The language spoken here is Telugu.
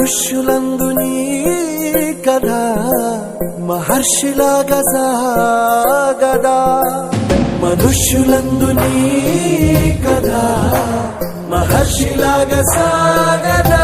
మనుష్యులందు నీ కథ మహర్షిలాగా సాగదా మనుష్యులందు నీ కథ మహర్షిలాగా సాగదా